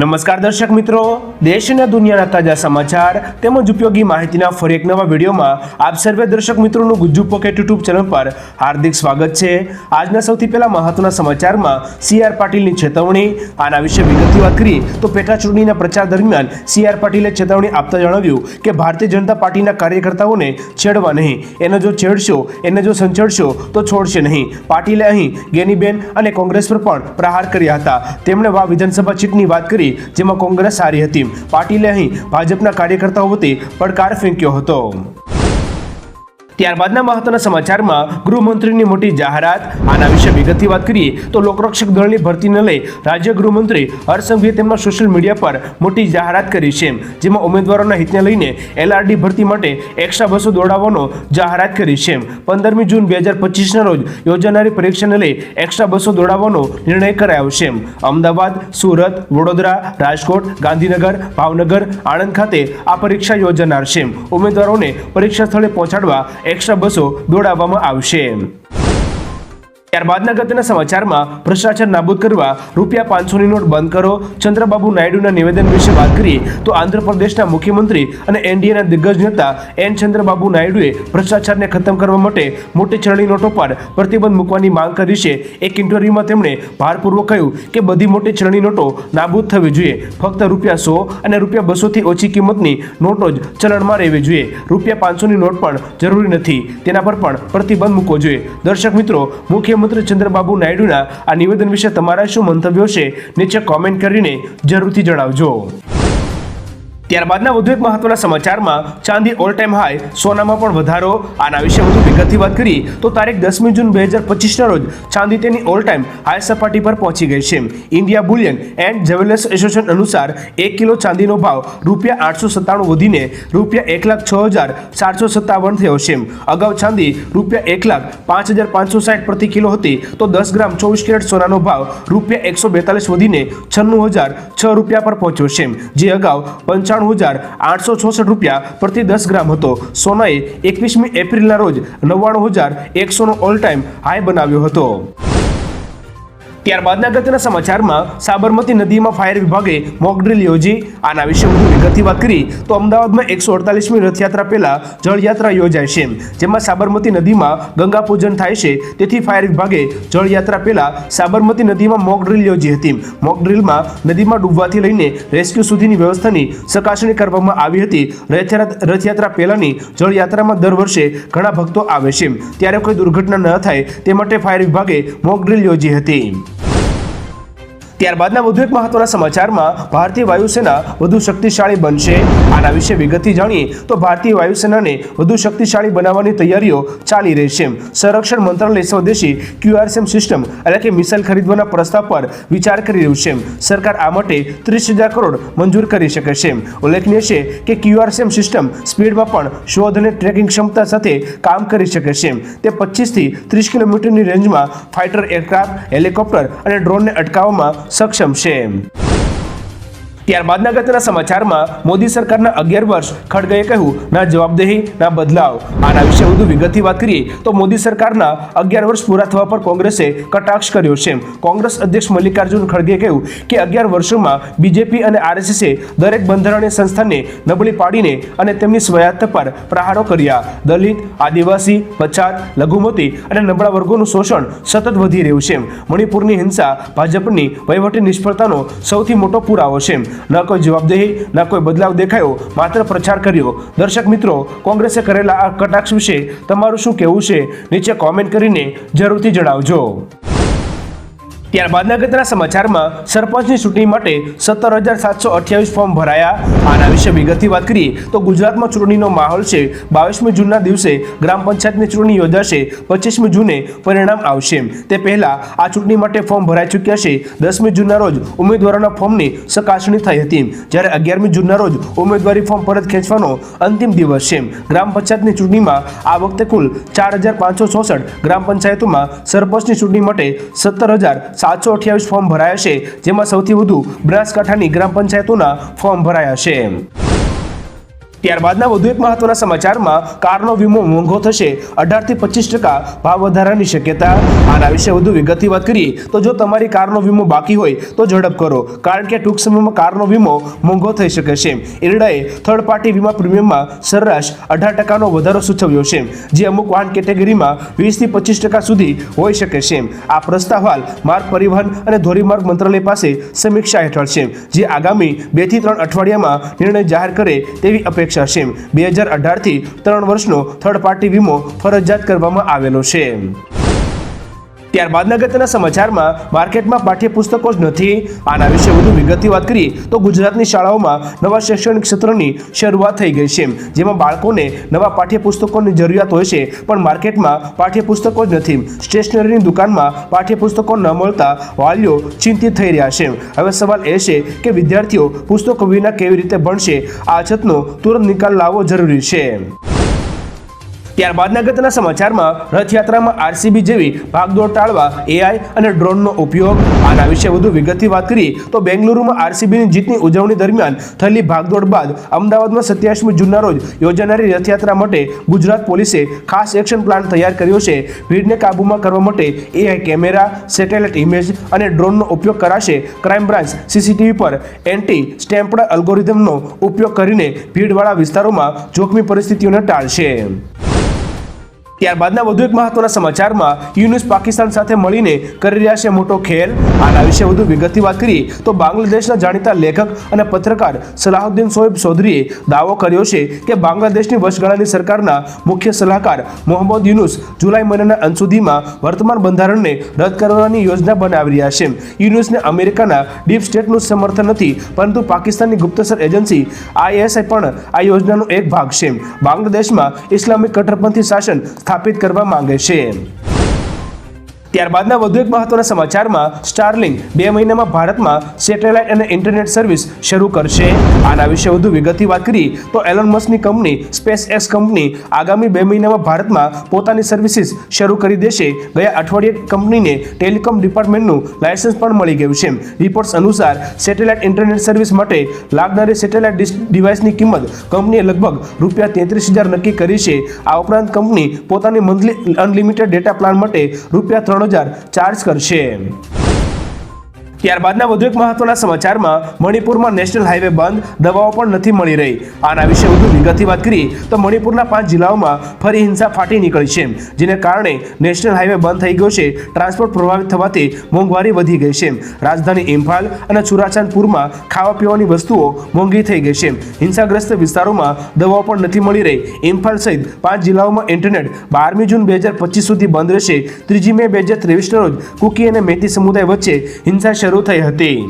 નમસ્કાર દર્શક મિત્રો. દેશ અને દુનિયાના તાજા સમાચાર તેમજ ઉપયોગી માહિતીના ફરી એક નવા વિડીયોમાં આપ સર્વે દર્શક મિત્રોનું ગુજ્જુ પોકેટ યુટ્યુબ ચેનલ પર હાર્દિક સ્વાગત છે. આજના સૌથી પહેલા મહત્વના સમાચારમાં સી આર પાટીલની ચેતવણી. આના વિશે વિગતથી વાત કરી તો પેટા ચૂંટણીના પ્રચાર દરમિયાન સી આર પાટીલે ચેતવણી આપતા જણાવ્યું કે ભારતીય જનતા પાર્ટીના કાર્યકર્તાઓને છેડવા નહીં. એને જો છેડશો, એને જો સંછેડશો તો છોડશે નહીં. પાટીલે અહીં ગેનીબેન અને કોંગ્રેસ પર પણ પ્રહાર કર્યા હતા. તેમણે વા વિધાનસભા સીટની વાત કરી જેમાં કોંગ્રેસ હારી હતી. પાટીલે અહીં ભાજપના કાર્યકર્તાઓ વતી પડકાર ફેંક્યો હતો. ત્યારબાદના મહત્વના સમાચારમાં ગૃહમંત્રીની મોટી જાહેરાત. આના વિશે વિગતથી વાત કરીએ તો લોકરક્ષક દળની ભરતીને લઈ રાજ્ય ગૃહમંત્રી હર્ષસંઘવીએ તેમના સોશિયલ મીડિયા પર મોટી જાહેરાત કરી છે. જેમાં ઉમેદવારોના હિતને લઈને એલઆરડી ભરતી માટે એક્સ્ટ્રા બસો દોડાવવાનો જાહેરાત કરી છે. પંદરમી જૂન બે હજાર પચીસના રોજ યોજાનારી પરીક્ષાને લઈ એક્સ્ટ્રા બસો દોડાવવાનો નિર્ણય કરાયો છે. અમદાવાદ, સુરત, વડોદરા, રાજકોટ, ગાંધીનગર, ભાવનગર, આણંદ ખાતે આ પરીક્ષા યોજાનાર છે. ઉમેદવારોને પરીક્ષા સ્થળે પહોંચાડવા એક્સ્ટ્રા બસો દોડાવવામાં આવશે. ત્યારબાદના ગતના સમાચારમાં ભ્રષ્ટાચાર નાબૂદ કરવા રૂપિયા પાંચસોની નોટ બંધ કરો. ચંદ્રબાબુ નાયડુના નિવેદન વિશે વાત કરીએ તો આંધ્રપ્રદેશના મુખ્યમંત્રી અને એનડીએના દિગ્ગજ નેતા એન ચંદ્રબાબુ નાયડુએ ભ્રષ્ટાચારને ખતમ કરવા માટે મોટી ચલણી નોટો પર પ્રતિબંધ મૂકવાની માંગ કરી છે. એક ઇન્ટરવ્યુમાં તેમણે ભારપૂર્વક કહ્યું કે બધી મોટી ચલણી નોટો નાબૂદ થવી જોઈએ. ફક્ત રૂપિયા સો અને રૂપિયા બસોથી ઓછી કિંમતની નોટો જ ચલણમાં રહેવી જોઈએ. રૂપિયા પાંચસોની નોટ પણ જરૂરી નથી. તેના પર પણ પ્રતિબંધ મૂકવો જોઈએ. દર્શક મિત્રો, મુખ્યમંત્રી ચંદ્રબાબુ નાયડુના આ નિવેદન વિશે તમારા શું મંતવ્યો છે નીચે કોમેન્ટ કરીને જરૂરથી જણાવજો. ત્યારબાદના વધુ એક મહત્વના સમાચારમાં ચાંદી ઓલ ટાઈમ હાઈ સોનામાં પણ વધારો. આના વિશે વધુ વિગતથી વાત કરી, તો તારીખ દસમી જૂન બે હજાર પચીસના રોજ ચાંદી તેની ઓલ ટાઈમ હાઈ સપાટી પર પહોંચી ગઈ છે. India bullion and jewellers association અનુસાર એક કિલો ચાંદીનો ભાવ રૂપિયા આઠસો સત્તાણું વધીને રૂપિયા એક લાખ છ હજાર ચારસો સત્તાવન થયો છે. અગાઉ ચાંદી રૂપિયા એક લાખ પાંચ હજાર પાંચસો સાઠ પ્રતિ કિલો હતી, તો દસ ગ્રામ ચોવીસ કેરેટ સોનાનો ભાવ રૂપિયા એકસો બેતાલીસ વધીને છન્નું હજાર છ રૂપિયા પર પહોંચ્યો છે. જે અગાઉ પંચાણું હજાર આઠસો છોસઠ રૂપિયા પ્રતિ દસ ગ્રામ હતો. સોનાએ એકવીસમી એપ્રિલના રોજ નવ્વાણું હજાર એકસોનો ઓલ ટાઈમ હાઈ બનાવ્યો હતો. ત્યારબાદના અગત્યના સમાચારમાં સાબરમતી નદીમાં ફાયર વિભાગે મોકડ્રીલ યોજી. આના વિશે વધુ વિગતથી વાત કરી, તો અમદાવાદમાં એકસો અડતાલીસમી રથયાત્રા પહેલા જળયાત્રા યોજાય છે. જેમાં સાબરમતી નદીમાં ગંગા પૂજન થાય છે. તેથી ફાયર વિભાગે જળયાત્રા પહેલા સાબરમતી નદીમાં મોક યોજી હતી. મોક ડ્રીલમાં નદીમાં ડૂબવાથી લઈને રેસ્ક્યુ સુધીની વ્યવસ્થાની ચકાસણી કરવામાં આવી હતી. રથયાત્રા પહેલાની જળયાત્રામાં દર વર્ષે ઘણા ભક્તો આવે છે. ત્યારે કોઈ દુર્ઘટના ન થાય તે માટે ફાયર વિભાગે મોક યોજી હતી. ત્યારબાદના વધુ એક મહત્વના સમાચારમાં ભારતીય વાયુસેના વધુ શક્તિશાળી બનશે. આના વિશે વિગતથી જાણીએ તો ભારતીય વાયુસેનાને વધુ શક્તિશાળી બનાવવાની તૈયારીઓ ચાલી રહી છે. સંરક્ષણ મંત્રાલય સ્વદેશી ક્યુઆરસીએમ સિસ્ટમ એટલે કે મિસાઇલ ખરીદવાના પ્રસ્તાવ પર વિચાર કરી રહ્યું છે. સરકાર આ માટે ત્રીસ હજાર કરોડ મંજૂર કરી શકે છે. ઉલ્લેખનીય છે કે ક્યુઆરસીએમ સિસ્ટમ સ્પીડમાં પણ શોધ અને ટ્રેકિંગ ક્ષમતા સાથે કામ કરી શકે છે. તે પચીસથી ત્રીસ કિલોમીટરની રેન્જમાં ફાઇટર એરક્રાફ્ટ, હેલિકોપ્ટર અને ડ્રોનને અટકાવવામાં સક્ષમ છે ત્યારબાદના ગતના સમાચારમાં મોદી સરકારના અગિયાર વર્ષ ખડગેએ કહ્યું, ના જવાબદેહી, ના બદલાવ. આના વિશે વધુ વિગતથી વાત કરીએ, તો મોદી સરકારના અગિયાર વર્ષ પૂરા થવા પર કોંગ્રેસે કટાક્ષ કર્યો છે. કોંગ્રેસ અધ્યક્ષ મલ્લિકાર્જુન ખડગેએ કહ્યું કે અગિયાર વર્ષોમાં બીજેપી અને આરએસએસે દરેક બંધારણીય સંસ્થાને નબળી પાડીને અને તેમની સ્વાયત્ત પર પ્રહારો કર્યા. દલિત, આદિવાસી, પછાત, લઘુમતી અને નબળા વર્ગોનું શોષણ સતત વધી રહ્યું છે. મણિપુરની હિંસા ભાજપની વહીવટી નિષ્ફળતાનો સૌથી મોટો પુરાવો છે. ન કોઈ જવાબદેહી, ન કોઈ બદલાવ દેખાયો, માત્ર પ્રચાર કર્યો. દર્શક મિત્રો, કોંગ્રેસે કરેલા આ કટાક્ષ વિશે તમારું શું કહેવું છે? નીચે કોમેન્ટ કરીને જરૂરથી જણાવજો. ત્યારબાદના અગત્યના સમાચારમાં સરપંચની ચૂંટણી માટે સત્તર હજાર સાતસો અઠ્યાવીસ ફોર્મ ભરાયા. આના વિશે વિગતથી વાત કરીએ તો ગુજરાતમાં ચૂંટણીનો માહોલ છે. બાવીસમી જૂનના દિવસે ગ્રામ પંચાયતની ચૂંટણી યોજાશે. પચીસમી જૂને પરિણામ આવશે. તે પહેલા આ ચૂંટણી માટે ફોર્મ ભરાઈ ચૂક્યા છે. દસમી જૂનના રોજ ઉમેદવારોના ફોર્મની ચકાસણી થઈ હતી. જ્યારે અગિયારમી જૂનના રોજ ઉમેદવારી ફોર્મ પરત ખેંચવાનો અંતિમ દિવસ છે. ગ્રામ પંચાયતની ચૂંટણીમાં આ વખતે કુલ ચાર હજાર પાંચસો ચોસઠ ગ્રામ પંચાયતોમાં સરપંચની ચૂંટણી માટે સત્તર હજાર સાતસો અઠ્યાવીસ ફોર્મ ભરાયા છે જેમાં સૌથી વધુ બનાસકાંઠાની ગ્રામ પંચાયતોના ફોર્મ ભરાયા છે. ત્યારબાદના વધુ એક મહત્વના સમાચારમાં કારનો વીમો મોંઘો થશે. અઢારથી પચીસ ટકા ભાવ વધારાની શક્યતા. આના વિશે વધુ વિગતથી વાત કરીએ તો જો તમારી કારનો વીમો બાકી હોય તો ઝડપ કરો. કારણ કે ટૂંક સમયમાં કારનો વીમો મોંઘો થઈ શકે છે. ઇરડાએ થર્ડ પાર્ટી વીમા પ્રીમિયમમાં સરેરાશ અઢાર ટકાનો વધારો સૂચવ્યો છે. જે અમુક વાહન કેટેગરીમાં વીસથી પચીસ ટકા સુધી હોઈ શકે છે. આ પ્રસ્તાવ હાલ માર્ગ પરિવહન અને ધોરીમાર્ગ મંત્રાલય પાસે સમીક્ષા હેઠળ છે. જે આગામી બેથી ત્રણ અઠવાડિયામાં નિર્ણય જાહેર કરે તેવી અપેક્ષા છે. બે હજાર અઢારથી ત્રણ વર્ષનો થર્ડ પાર્ટી વીમો ફરજિયાત કરવામાં આવેલો છે. ત્યારબાદ અગત્યના સમાચારમાં માર્કેટમાં પાઠ્યપુસ્તકો જ નથી. આના વિશે વધુ વિગતની વાત કરીએ તો ગુજરાતની શાળાઓમાં નવા શૈક્ષણિક સત્રની શરૂઆત થઈ ગઈ છે. જેમાં બાળકોને નવા પાઠ્યપુસ્તકોની જરૂરિયાત હોય છે, પણ માર્કેટમાં પાઠ્યપુસ્તકો જ નથી. સ્ટેશનરીની દુકાનમાં પાઠ્યપુસ્તકો ન મળતા વાલીઓ ચિંતિત થઈ રહ્યા છે. હવે સવાલ એ છે કે વિદ્યાર્થીઓ પુસ્તકો વિના કેવી રીતે ભણશે? આ અછતનો તુરંત નિકાલ લાવવો જરૂરી છે. ત્યારબાદના ગતના સમાચારમાં રથયાત્રામાં આરસીબી જેવી ભાગદોડ ટાળવા એઆઈ અને ડ્રોનનો ઉપયોગ. આના વિશે વધુ વિગતથી વાત કરીએ તો બેંગલુરુમાં આરસીબીની જીતની ઉજવણી દરમિયાન થયેલી ભાગદોડ બાદ અમદાવાદમાં સત્યાવીસમી જૂનના રોજ યોજાનારી રથયાત્રા માટે ગુજરાત પોલીસે ખાસ એક્શન પ્લાન તૈયાર કર્યો છે. ભીડને કાબૂમાં કરવા માટે એઆઈ કેમેરા, સેટેલાઇટ ઇમેજ અને ડ્રોનનો ઉપયોગ કરાશે. ક્રાઇમ બ્રાન્ચ સીસીટીવી પર એન્ટી સ્ટેમ્પડ અલ્ગોરિધમનો ઉપયોગ કરીને ભીડવાળા વિસ્તારોમાં જોખમી પરિસ્થિતિઓને ટાળશે. ત્યારબાદના વધુ એક મહત્વના સમાચારમાં યુનુસ પાકિસ્તાન સાથે મળીને કરી રહ્યા છે મોટો ખેલ. આના વિશે વધુ વિગતથી વાત કરીએ તો બાંગ્લાદેશના જાણીતા લેખક અને પત્રકાર સલાહુદ્દીન સોહેબ ચૌધરીએ દાવો કર્યો છે કે બાંગ્લાદેશની વચગાળાની સરકારના મુખ્ય સલાહકાર મોહમ્મદ યુનુસ જુલાઈ મહિનાના અંત સુધીમાં વર્તમાન બંધારણને રદ કરવાની યોજના બનાવી રહ્યા છે. યુનુસને અમેરિકાના ડીપ સ્ટેટનું સમર્થન નથી, પરંતુ પાકિસ્તાનની ગુપ્તસર એજન્સી આઈએસઆઈ પણ આ યોજનાનો એક ભાગ છે. બાંગ્લાદેશમાં ઇસ્લામિક કટ્ટરપંથી શાસન સ્થાપિત કરવા માંગે છે. ત્યારબાદના વધુ એક મહત્વના સમાચારમાં સ્ટારલિંક બે મહિનામાં ભારતમાં સેટેલાઇટ અને ઇન્ટરનેટ સર્વિસ શરૂ કરશે. આના વિશે વધુ વિગતથી વાત કરીએ તો એલોન મસ્કની કંપની સ્પેસ એક્સ કંપની આગામી બે મહિનામાં ભારતમાં પોતાની સર્વિસીસ શરૂ કરી દેશે. ગયા અઠવાડિયે કંપનીને ટેલિકોમ ડિપાર્ટમેન્ટનું લાયસન્સ પણ મળી ગયું છે. રિપોર્ટ્સ અનુસાર સેટેલાઇટ ઇન્ટરનેટ સર્વિસ માટે લાગનારી સેટેલાઇટ ડિવાઇસની કિંમત કંપનીએ લગભગ રૂપિયા તેત્રીસ હજાર નક્કી કરી છે. આ ઉપરાંત કંપની પોતાની મંથલી અનલિમિટેડ ડેટા પ્લાન માટે રૂપિયા ત્રણ હજાર ચાર્જ કરશે. ત્યારબાદના વધુ એક મહત્વના સમાચારમાં મણિપુરમાં નેશનલ હાઈવે બંધ, દવાઓ પણ નથી મળી રહી. આના વિશે વધુ વિગતથી વાત કરીએ, તો મણિપુરના પાંચ જિલ્લાઓમાં ફરી હિંસા ફાટી નીકળી છે, જેને કારણે નેશનલ હાઈવે બંધ થઈ ગયો છે. ટ્રાન્સપોર્ટ પ્રભાવિત થવાથી મોંઘવારી વધી ગઈ છે. રાજધાની ઇમ્ફાલ અને ચુરાચાંદપુરમાં ખાવા પીવાની વસ્તુઓ મોંઘી થઈ ગઈ છે. હિંસાગ્રસ્ત વિસ્તારોમાં દવાઓ પણ નથી મળી રહી. ઇમ્ફાલ સહિત પાંચ જિલ્લાઓમાં ઇન્ટરનેટ બારમી જૂન બે હજાર પચીસ સુધી બંધ રહેશે. ત્રીજી મે બે હજાર ત્રેવીસના રોજ કુકી અને મેતી સમુદાય વચ્ચે હિંસા શરૂ થઈ હતી.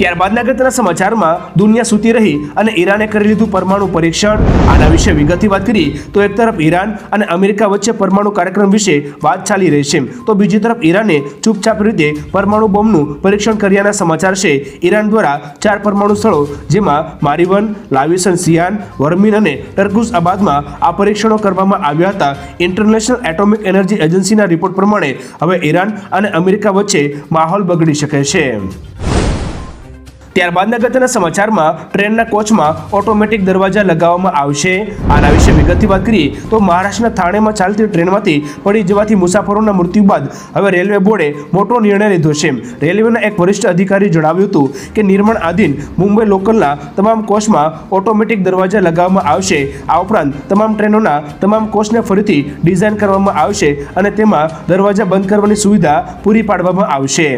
ત્યારબાદના અગત્યના સમાચારમાં દુનિયા સૂતી રહી અને ઈરાને કરી લીધું પરમાણુ પરીક્ષણ. આના વિશે વિગતથી વાત કરીએ તો એક તરફ ઈરાન અને અમેરિકા વચ્ચે પરમાણુ કાર્યક્રમ વિશે વાત ચાલી રહી છે. તો બીજી તરફ ઈરાને ચૂપચાપ રીતે પરમાણુ બોમ્બનું પરીક્ષણ કર્યાના સમાચાર છે. ઈરાન દ્વારા ચાર પરમાણુ સ્થળો, જેમાં મારીવન, લાવિસન, સિયાન, વર્મિન અને ટર્કુસ આબાદમાં આ પરીક્ષણો કરવામાં આવ્યા હતા. ઇન્ટરનેશનલ એટોમિક એનર્જી એજન્સીના રિપોર્ટ પ્રમાણે હવે ઈરાન અને અમેરિકા વચ્ચે માહોલ બગડી શકે છે. ત્યારબાદના અગત્યના સમાચારમાં ટ્રેનના કોચમાં ઓટોમેટિક દરવાજા લગાવવામાં આવશે. આના વિશે વિગતથી વાત કરીએ તો મહારાષ્ટ્રના થાણેમાં ચાલતી ટ્રેનમાંથી પડી જવાથી મુસાફરોના મૃત્યુ બાદ હવે રેલવે બોર્ડે મોટો નિર્ણય લીધો છે. રેલવેના એક વરિષ્ઠ અધિકારી જણાવ્યું હતું કે નિર્માણ આધીન મુંબઈ લોકલના તમામ કોચમાં ઓટોમેટિક દરવાજા લગાવવામાં આવશે. આ ઉપરાંત તમામ ટ્રેનોના તમામ કોચને ફરીથી ડિઝાઇન કરવામાં આવશે અને તેમાં દરવાજા બંધ કરવાની સુવિધા પૂરી પાડવામાં આવશે.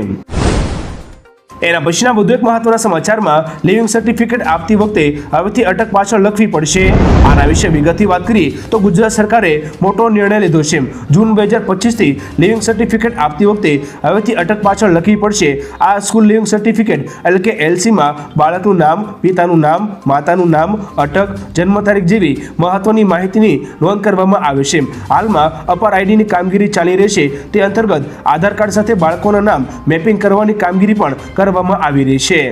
એના પછીના વધુ એક મહત્વના સમાચારમાં લિવિંગ સર્ટિફિકેટ આપતી વખતે હવેથી અટક પાછળ લખવી પડશે. આના વિશે વિગતથી વાત કરીએ તો ગુજરાત સરકારે મોટો નિર્ણય લીધો છે. જૂન બે હજાર પચીસથી લિવિંગ સર્ટિફિકેટ આપતી વખતે હવેથી અટક પાછળ લખવી પડશે. આ સ્કૂલ લિવિંગ સર્ટિફિકેટ એટલે કે એલસીમાં બાળકનું નામ, પિતાનું નામ, માતાનું નામ, અટક, જન્મ તારીખ જેવી મહત્વની માહિતીની નોંધ કરવામાં આવે છે. હાલમાં અપર આઈડીની કામગીરી ચાલી રહેશે તે અંતર્ગત આધાર કાર્ડ સાથે બાળકોના નામ મેપિંગ કરવાની કામગીરી પણ કરવામાં આવી રહી છે.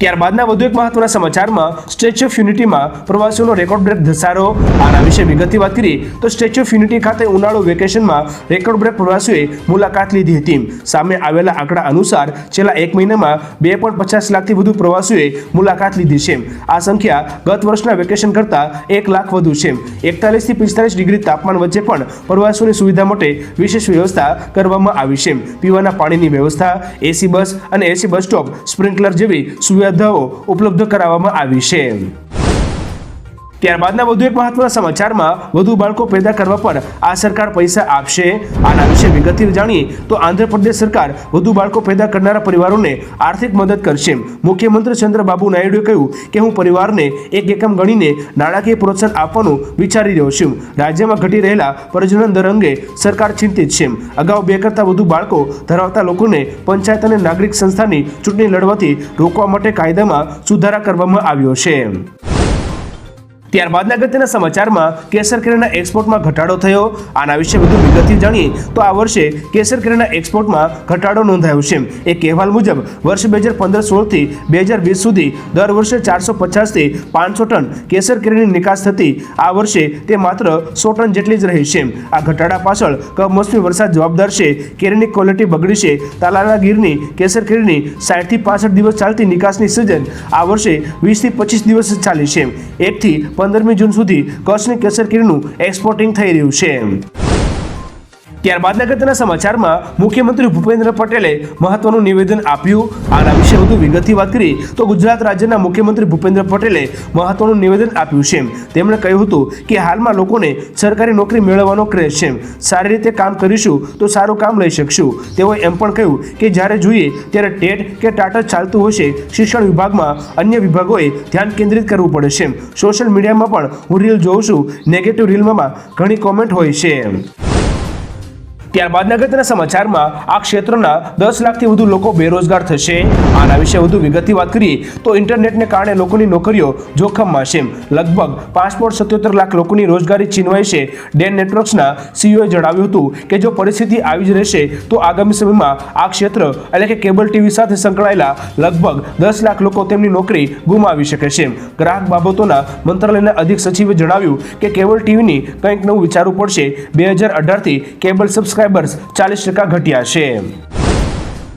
ત્યારબાદના વધુ એક મહત્વના સમાચારમાં સ્ટેચ્યુ ઓફ યુનિટીમાં પ્રવાસીઓનો રેકોર્ડ બ્રેક ધસારો. આના વિશે વિગતની વાત કરીએ તો સ્ટેચ્યુ ઓફ યુનિટી ખાતે ઉનાળુ વેકેશનમાં રેકોર્ડ બ્રેક પ્રવાસીઓએ મુલાકાત લીધી હતી. સામે આવેલા આંકડા અનુસાર છેલ્લા એક મહિનામાં બે પોઈન્ટ પચાસ લાખથી વધુ પ્રવાસીઓએ મુલાકાત લીધી છે. આ સંખ્યા ગત વર્ષના વેકેશન કરતાં એક લાખ વધુ છે. એકતાલીસથી પિસ્તાલીસ ડિગ્રી તાપમાન વચ્ચે પણ પ્રવાસીઓની સુવિધા માટે વિશેષ વ્યવસ્થા કરવામાં આવી છે. પીવાના પાણીની વ્યવસ્થા, એસી બસ અને એસી બસ સ્ટોપ સ્પ્રિન્કલર જેવી સુવિધાઓ ઉપલબ્ધ કરાવવામાં આવી છે. ત્યારબાદના વધુ એક મહત્વના સમાચારમાં વધુ બાળકો પેદા કરવા પર આ સરકાર પૈસા આપશે. આના વિશે વિગતથી જાણીએ તો આંધ્રપ્રદેશ સરકાર વધુ બાળકો પેદા કરનારા પરિવારોને આર્થિક મદદ કરશે. મુખ્યમંત્રી ચંદ્રબાબુ નાયડુએ કહ્યું કે હું પરિવારને એક એકમ ગણીને નાણાકીય પ્રોત્સાહન આપવાનું વિચારી રહ્યો છું. રાજ્યમાં ઘટી રહેલા પ્રજનન દર અંગે સરકાર ચિંતિત છે. અગાઉ બે કરતાં વધુ બાળકો ધરાવતા લોકોને પંચાયત અને નાગરિક સંસ્થાની ચૂંટણી લડવાથી રોકવા માટે કાયદામાં સુધારા કરવામાં આવ્યો છે. ત્યારબાદના અગત્યના સમાચારમાં કેસર કેરીના એક્સપોર્ટમાં ઘટાડો થયો. આના વિશે વધુ વિગતથી જાણીએ તો આ વર્ષે કેસર કેરીના એક્સપોર્ટમાં ઘટાડો નોંધાયો છે. એક અહેવાલ મુજબ, વર્ષ બે હજાર પંદર સોળથી બે હજાર વીસ સુધી દર વર્ષે ચારસો પચાસથી પાંચસો ટન કેસર કેરીની નિકાસ થતી. આ વર્ષે તે માત્ર સો ટન જેટલી જ રહી છે. આ ઘટાડા પાછળ કમોસમી વરસાદ જવાબદાર છે. કેરીની ક્વોલિટી બગડી છે. તાલાલા ગીરની કેસર કેરીની સાઠથી પાસઠ દિવસ ચાલતી નિકાસની સિઝન આ વર્ષે વીસથી પચીસ દિવસ ચાલી છે. એકથી પંદરમી જૂન સુધી કચ્છની કેસર કેરીનું એક્સપોર્ટિંગ થઈ રહ્યું છે. ત્યારબાદના અગત્યના સમાચારમાં મુખ્યમંત્રી ભૂપેન્દ્ર પટેલે મહત્વનું નિવેદન આપ્યું. આના વિશે વધુ વિગતથી વાત કરી તો ગુજરાત રાજ્યના મુખ્યમંત્રી ભૂપેન્દ્ર પટેલે મહત્વનું નિવેદન આપ્યું છે. તેમણે કહ્યું હતું કે હાલમાં લોકોને સરકારી નોકરી મેળવવાનો ક્રેઝ છે. સારી રીતે કામ કરીશું તો સારું કામ લઈ શકશું. તેઓએ એમ પણ કહ્યું કે જ્યારે જોઈએ ત્યારે ટેટ કે ટાટા ચાલતું હશે શિક્ષણ વિભાગમાં અન્ય વિભાગોએ ધ્યાન કેન્દ્રિત કરવું પડે છે. સોશિયલ મીડિયામાં પણ હું રીલ જોઉં છું. નેગેટિવ રીલમાં ઘણી કોમેન્ટ હોય છે. ત્યારબાદના અગત્યના સમાચારમાં આ ક્ષેત્રના દસ લાખથી વધુ લોકો બેરોજગાર થશે. આના વિશે વધુ વિગતથી વાત કરીએ તો ઇન્ટરનેટને કારણે લોકોની નોકરીઓ જોખમમાં છે. લગભગ પાંચ પોઈન્ટ સત્યોતેર લાખ લોકોની રોજગારી છીનવાઈ છે. ડેન નેટવર્ક્સના સીઈઓએ જણાવ્યું હતું કે જો પરિસ્થિતિ આવી જ રહેશે, તો આગામી સમયમાં આ ક્ષેત્ર, એટલે કે કેબલ ટીવી સાથે સંકળાયેલા લગભગ દસ લાખ લોકો તેમની નોકરી ગુમાવી શકે છે. ગ્રાહક બાબતોના મંત્રાલયના અધિક સચિવે જણાવ્યું કે કેબલ ટીવીની કંઈક નવું વિચારવું પડશે. બે હજાર અઢારથી કેબલ સબસ્ક્રાઇબર્સ ચાલીસ ટકા ઘટ્યા છે.